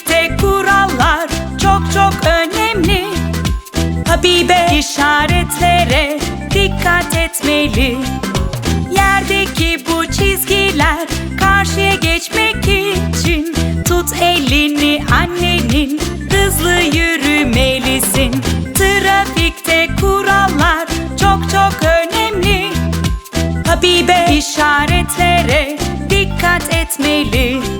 Trafikte kurallar çok çok önemli. Habibe işaretlere dikkat etmeli. Yerdeki bu çizgiler karşıya geçmek için Tut elini annenin hızlı yürümelisin Trafikte kurallar çok çok önemli Habibe işaretlere dikkat etmeli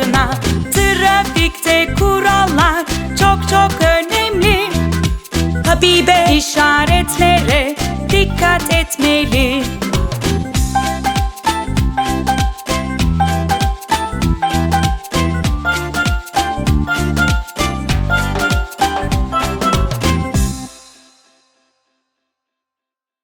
Habibe işaretlere dikkat etmeli